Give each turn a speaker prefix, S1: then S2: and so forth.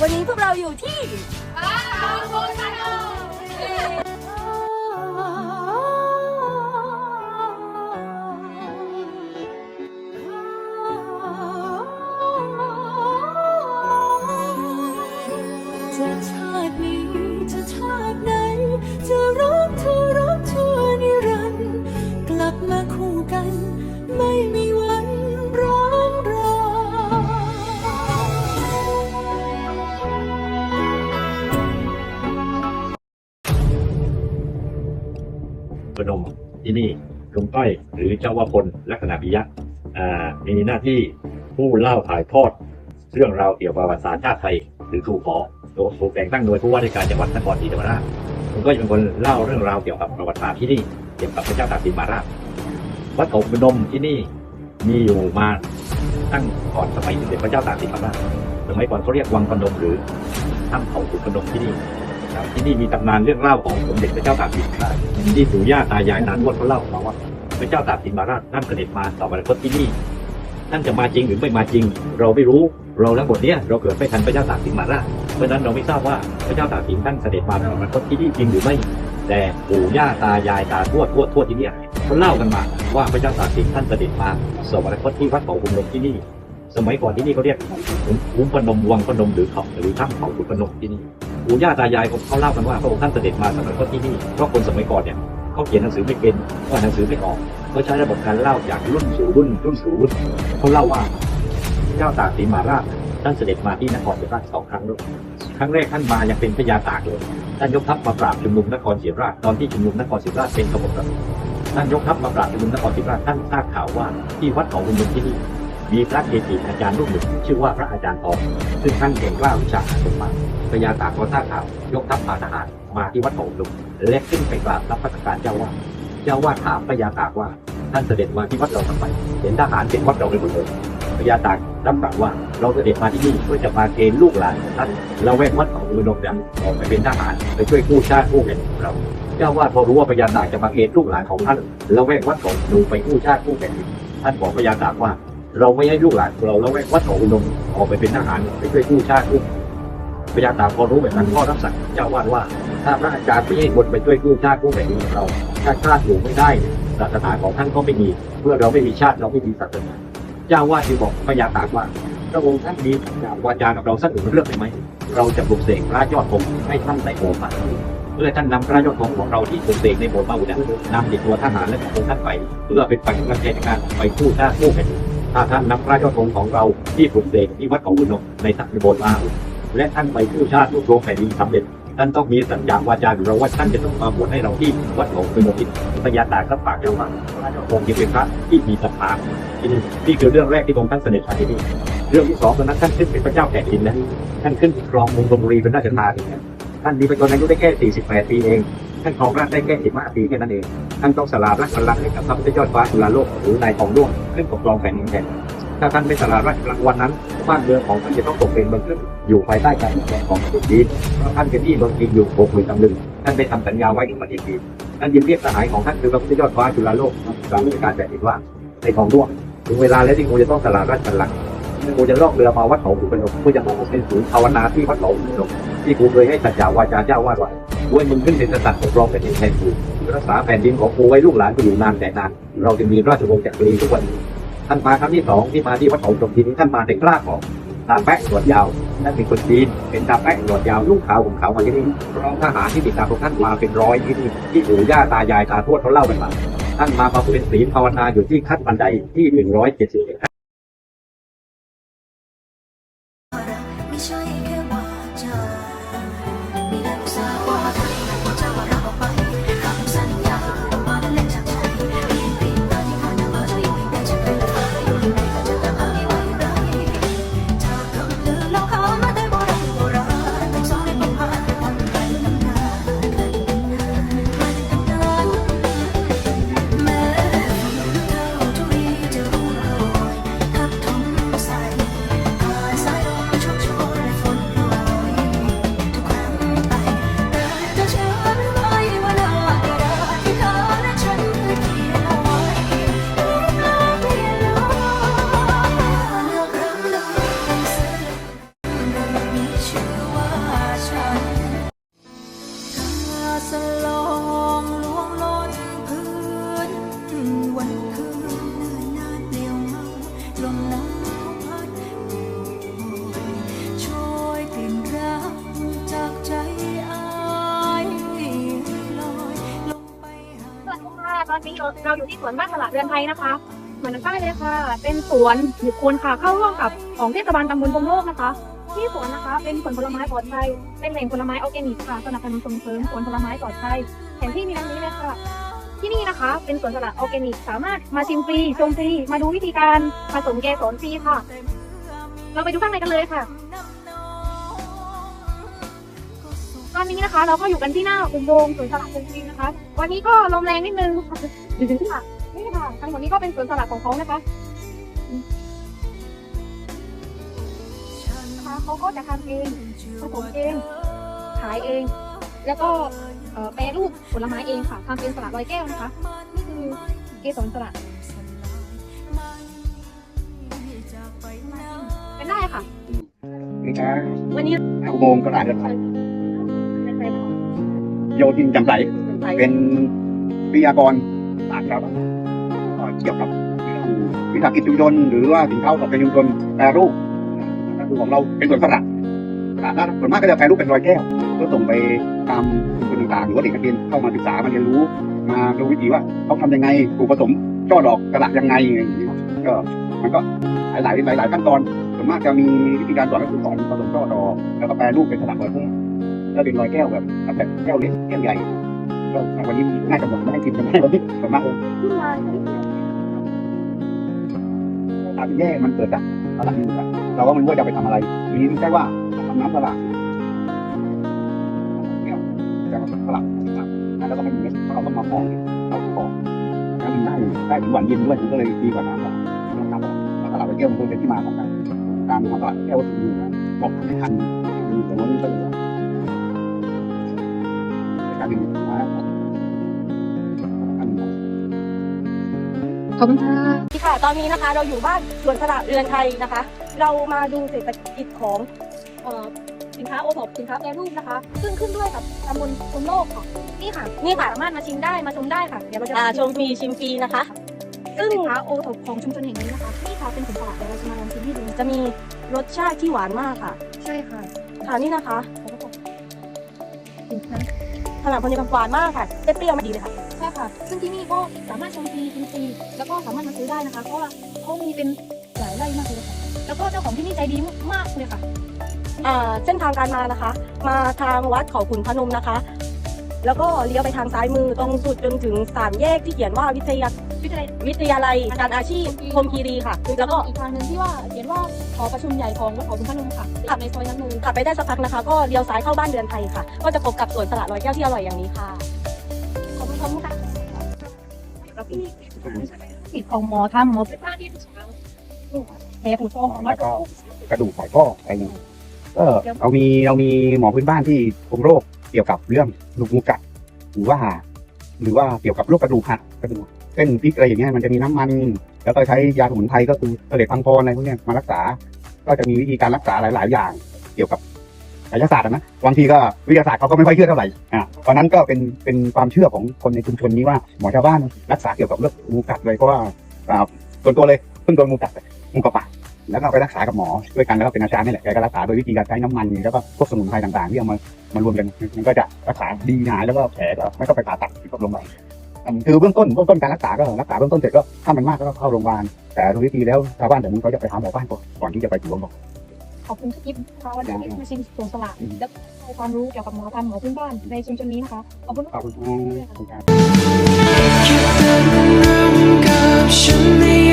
S1: วันนี้พวกเราอยู่ที่จะ
S2: ที่นี่ลุงต้อยหรือเจ้าวพลลักษณะปิยะมีหน้าที่ผู้เล่าถ่ายทอด เรื่องราวเกี่ยวกับประวัติศาสตร์ชาติไทยหรือครูขอโดยถูกแต่งตั้งโดยผู้ว่าราชการจังหวัดนครศรีธรรมราชลุงต้อยเป็นคนเล่าเรื่องราวเกี่ยวกับประวัติศาสตร์ที่นี่เกี่ยวกับพระเจ้าตากสินมหาราชวัดเขาพนมที่นี่มีอยู่มาตั้งก่อนสมัยสมเด็จพระเจ้าตากสินมหาราชสมัยก่อนเขาเรียกวังพนมหรือถ้ำเขาขุนพนมที่นี่ ครับที่นี่มีตำนานเรื่องเล่าของสมเด็จพระเจ้าตากสินมหาราชที่ปู่ย่าตายายนานวดเขาเล่ามาว่าพระเจ้าตากสินมหาราชท่านเสด็จมาต่อวรรคตที่นี่ท่านจะมาจริงหรือไม่มาจริง เราไม่รู้เราทั้งหมดเนี้ยเราเกิดไม่ทันพระเจ้าตากสินมหาราชเพราะฉะนั้นเราไม่ทราบว่าพระเจ้าตากสินท่านเสด็จมาต่อวรรคตที่นี่จริงหรือไม่ แต่ปู่ย่าตายายตาทวดทวดทวดที่เนี่ยเขาเล่ากันมาว่าพระเจ้าตากสินท่านเสด็จมาสวรรคตที่วัดเขาขุนนมที่นี่ สมัยก่อนที่นี่เขาเรียกขุนพนมวังพนมหรือเขาหรือถ้ำเขาขุนพนมที่นี่ ปู่ย่าตายายเขาเล่ากันว่าพระองค์ท่านเสด็จมาสมัยก็ที่นี่เพราะคนสมัยก่อนเนี่ยเขาเขียนหนังสือไม่เป็นก็อ่าหนังสือไม่ออกเขาใช้ระบบการเล่าจากรุ่นสู่รุ่นรุ่นสู่รุ่นเขาเล่าว่าเจ้าตากสินมาราชท่านเสด็จมาที่นครศรีธรราชสองครั้งด้วยครั้งแรกท่านมายังเป็นพญาตากเลยท่านยกทัพมาปราบชุมนุมนครศรีธรราชตอนที่ชุมนุมนครศรีธรราชเป็นขบวนท่านยกทัพมาปราบชุมนุมนครศรีธรราชท่านทราบข่าวว่าที่วัดเขาชุมนุมที่นี่ มีพระเกจิอาจารย์รูปหนึ่งชื่อว่าพระอาจารย์ทองซึ่งท่านเก่งกล้าวิชาอาคมมากพญาตากพอทราบข่าวยกทัพพาทหารมาที่วัดโขงลุงและขึ้นไปกราบรับราชการเจ้าวาดเจ้าวาดถามพญาตากว่าท่านเสด็จมาที่วัดเราทำไมเห็นทหารเห็นวัดเราไปหมดเลยพญาตากรับปากว่าเราเสด็จมาที่นี่เพื่อจะมาเกณฑ์ลูกหลานท่านเราแวกวัดของอุดมเนี่ยออกไปเป็นทหารไปช่วยกู้ชาติกู้แผ่นดินของเราเจ้าวาดพอรู้ว่าพญาตากจะมาเกณฑ์ลูกหลานของท่านเราแวกวัดของดูไปกู้ชาติกู้แผ่นดินท่านบอกพญาตากว่า เราไม่ให้ลูกหลานของเราแล้วแวกวัดของอุดมออกไปเป็นทหารไปช่วยกู้ชาติกู้พญาตากพอรู้แบบนั้นพ่อรับสั่งเจ้าวาดว่า ถ้าพระอาจารย์ไม่ให้คนไปช่วยกู้ชาติกู้แผ่นดินของเราถ้าชาติอยู่ไม่ได้ศาสนาของท่านก็ไม่มีเมื่อเราไม่มีชาติเราไม่มีศาสนาเจ้าวาดจึงบอกพญาตากว่าพระองค์ท่านมีวาจากับเราสักหนึ่งเรื่องได้ไหมเราจะปลุกเสกพระยอดธงให้ท่านในโบสถ์มาเพื่อท่านนำพระยอดธงของเราที่ปลุกเสกในโบสถ์มาอุดมนำติดตัวทหารและของท่านไป เพื่อเป็นปัจจัยในการไปกู้ชาติกู้แผ่นดิน ถ้าท่านนำพระยอดธงของเราที่ปลุกเสกที่วัดของอุดมในตักในโบสถ์มาและท่านไปกู้ชาติกู้โรงแผ่นดินสำเร็จท่านต้องมีสัญญาวาจาอยู่เราว่าท่านจะต้องมาบวชให้เราที่วัดหลวงเป็นโมทิตพญาตากรับปากเจ้าว่าพระเจ้าคงจะเป็นพระที่มีศรัทธานี่นี่คือเรื่องแรกที่พระองค์ท่านเสด็จมาที่นี่เรื่องที่สองตอนนั้นท่านขึ้นเป็นพระเจ้าแผ่นดินแล้วท่านขึ้นครองเมืองบุรีเป็นราชธานีนะ ท่านมีประชนอายุได้แค่ 48 ปีเอง ท่านครองราชได้แค่ 15 ปีแค่นั้นเอง ท่านต้องสละราชบัลลังก์ให้กับพระพุทธยอดฟ้าจุฬาโลกหรือนายทองด้วงขึ้นปกครองแผ่นดินแทนถ้าท่านไม่สละราชบัลลังก์วันนั้นบ้านเมืองของท่านจะต้องตกเป็นเมืองขึ้นอยู่ภายใต้การปกครองของคนจีนเพราะท่านเป็นที่เมืองจีนอยู่หกหมื่นตำลึงท่านได้ทำสัญญาไว้กับปฏิทินท่านยินเรียกสหายของท่านคือพระพุทธยอดฟ้าจุฬาโลกกลางราชการแผ่นดินว่าในทองด้วงถึงเวลาแล้วที่กูจะต้องสละราชบัลลังก์กูจะล่องเรือมาวัดเขาขุนพนมเพื่อจะมาเป็นศูนย์ภาวนาที่วัดเขาขุนพนม ที่กูเคยให้สัจจาวาจาเจ้าวาดไว้ด้วยมึงขึ้นเป็นกษัตริย์ปกครองแผ่นดินแทนกูรักษาแผ่นดินของกูไว้ลูกหลานกูอยู่นานแต่นาน เราจะมีราชวงศ์จักรีทุกวันนี้ท่านมาครั้งที่สองที่มาที่วัดเขาตรงทีนี้ท่านมาแต่กล้าของตาแป๊ะหนวดยาวนั่นเป็นคนจีนเป็นตาแป๊ะหนวดยาวลูกขาวผมขาวมาที่นี่รองทหารที่ติดตามพวกท่านมาเป็นร้อยที่นี่ที่ปู่ย่าตายายตาทวดเขาเล่ากันมาท่านมาประเป็นศีลภาวนาอยู่ที่ขั้นบันไดที่หนึ่งร้อยเจ็ดสิบ
S3: ไม่ เราเราอยู่ที่ส
S4: วนบ้านตลาดเรือนไทยนะคะ เหมือนป้ายเลยค่ะ เป็นสวนบุคคลค่ะเข้าร่วมกับของเทศบาลตำบลพรมโลกนะคะ ที่สวนนะคะ เป็นสวนผลไม้ปลอดภัยเป็นแหล่งผลไม้ออร์แกนิกค่ะสนับสนุนส่งเสริมสวนผลไม้ปลอดภัยแผนที่มีดังนี้เลยค่ะ ที่นี่นะคะ เป็นสวนสลัดออร์แกนิก สามารถมาชิมฟรีชมฟรีมาดูวิธีการผสมเกสรฟรีค่ะ เราไปดูข้างในกันเลยค่ะ ตอนนี้นะคะ เราก็อยู่กันที่หน้าอุโมงค์สวนสลัดจริงๆนะคะ วันนี้ก็ลมแรงนิดนึงค่ะนี่ค่ะทั้งหมดนี้ก็เป็นสวนสลัดของเขานะคะนะคะเขาก็จะทำเองผสมเองขายเอง แล้วก็เอ่อแปรรูปผลไม้เองค่ะทำเป็นสลัดลอยแก้วนะคะนี่คือเกสรสลัดเป็นได้ค่ะ
S5: นี่นะ
S4: วันนี้
S5: อุโมงค์ตลาดเดินไทย โยทินจำใสเป็นวิทยากรศาสตร์ครับเอ่อเกี่ยวกับวิสาหกิจชุมชนหรือว่าสินค้าของเป็นชุมชนแปรรูปก็คือของเราเป็นส่วนสลัดอ่าแล้วส่วนมากก็จะแปรรูปเป็นรอยแก้วเพื่อส่งไปตามชุมชนต่างๆหรือว่าเด็กนักเรียนเข้ามาศึกษามาเรียนรู้ มาดูวิธีว่าเขาทำยังไงปลูกผสมช่อดอกสลัดยังไงอย่างนี้ก็มันก็หลายหลายๆหลายๆขั้นตอนส่วนมากจะมีวิธีการสอนก็คือสอนผสมช่อดอกแล้วก็แปรรูปเป็นสลักรอยพุ่ง ถ้าเป็นรอยแก้วแบบแบบแก้วเล็กแก้วใหญ่ก็วันนี้น่าจะหมดไม่ให้กินกันได้วันนี้ส่วนมากสารแย่มันเกิดจากสลักนี่ครับเราก็ไม่รู้ว่าจะไปทำอะไรทีนี้ไม่ใช่ว่าทำน้ำสลักแก้วจะสลักครับแล้วก็ไม่มีเม็ดเราต้องมาฟองเราฟองแล้วมันได้ได้ถึงหวานเย็นด้วยมันก็เลยดีกว่าน้ำสลักน้ำสลักแล้วสลักรอยแก้วมันเป็นที่มาของการการทำตลาดแก้วคือบอกไม่ทันคือแต่ว่ามันก็เลือ
S4: ขอบคุณค่ะ
S6: ค่ะ ตอนนี้นะคะ เราอยู่บ้านสวนสระเรือนไทยนะคะ เรามาดูเศรษฐกิจของเอ่อสินค้าโอท็อปสินค้าแปรรูปนะคะ ซึ่งขึ้นด้วยกับตำบลคนโลกค่ะนี่ค่ะนี่ค่ะสามารถมาชิมได้มาชมได้ค่ะเดี๋ยวเราจะ
S4: อ่า
S6: ชมฟรีชิมฟรีนะคะ
S4: ซึ่งสินค้าโอท็อปของชุมชนแห่งนี้นะคะนี่ค่ะเป็นผลตลาดเดี๋ยวเราจะมาลองชิมให้ดู
S6: จะมีรสชาติที่หวานมากค่ะ
S4: ใช่ค่ะ
S6: ค่ะนี่นะคะ
S4: สินค้า
S6: ขนาดพอดีกับหวานมากค่ะเปรี้ยวๆมาดีเลยค่ะ
S4: ใช่ค่ะ ซึ่งที่นี่ก็สามารถชมฟรีกินฟรีแล้วก็สามารถมาซื้อได้นะคะ เพราะว่าเขามีเป็นหลายไร่มากเลยค่ะ แล้วก็เจ้าของที่นี่ใจดีมากเลยค่ะ
S6: อ่าเส้นทางการมานะคะ มาทางวัดเขาขุนพนมนะคะ แล้วก็เลี้ยวไปทางซ้ายมือตรงสุดจนถึงสามแยกที่เขียนว่าวิทยา
S4: วิทยาลัย
S6: วิทยาลัยการอาชีพพรหมคีรีค่ะ แล้วก็
S4: อีกทางหนึ่งที่ว่าเขียนว่าหอประชุมใหญ่ของวัดเขาบุญพนมค่ะขับในซอยนั้นเลย
S6: ขับไปได้สักพักนะคะ ก็เลี้ยวซ้ายเข้าบ้านเดือนไทยค่ะ ก็จะพบกับสวนสละร้อยแก้วที่อร่อยอย่างนี้ค่ะ
S4: ขอบคุณค่ะแล้วพี่ติดของหมอทำหมอเป็นบ้านที่เช้าแผลผูกคอของวั
S5: แล้
S4: ด
S5: วก็กระดูกไขข้ออะไรอย่างเงี้ยก็เรามีเรามีหมอพื้นบ้านที่คุมโรค เกี่ยวกับเรื่องลูกงูกัดหรือว่า หรือว่าเกี่ยวกับโรคกระดูกหักกระดูกเส้นพลิกอะไรอย่างเงี้ยมันจะมีน้ำมัน แล้วก็ใช้ยาสมุนไพรก็คือเสลดพังพรอะไรพวกเนี้ยมารักษา ก็จะมีวิธีการรักษาหลาย ๆ อย่าง เกี่ยวกับกายศาสตร์นะบางทีก็วิทยาศาสตร์เขาก็ไม่ค่อยเชื่อเท่าไหร่อ่าตอนนั้นก็เป็นเป็นความเชื่อของคนในชุมชนนี้ว่าหมอชาวบ้านรักษาเกี่ยวกับเรื่องงูกัดเลยเพราะว่าอ่าส่วนตัวเลยเพิ่งโดนงูกัดงูกระปะ แล้วก็ไปรักษากับหมอด้วยกันแล้วก็เป็นอาจารย์นี่แหละแกก็รักษาโดยวิธีการใช้น้ำมันแล้วก็พวกสมุนไพรต่างๆ ที่เอามามารวมกันมันก็จะรักษาดีหายแล้วก็แผลก็ไม่ต้องไปผ่าตัดที่กับโรงพยาบาลอันคือเบื้องต้นเบื้องต้นการรักษาก็รักษาเบื้องต้นเสร็จก็ถ้ามันมากก็เข้าโรงพยาบาลแต่โดยวิธีแล้วชาวบ้านแต่นี้เขาจะไปหาหมอบ้านก่อนก่อนที่จะไปถึงโรงพยาบาล
S4: ขอบคุณทุกคลิปนะคะวันนี้มาชิมสวนสลัดและให้ความรู้เกี่ยวกับหมอทำหมอพื้นบ้านในชุมชนนี้นะคะขอบคุณ
S5: ขอบคุณครับ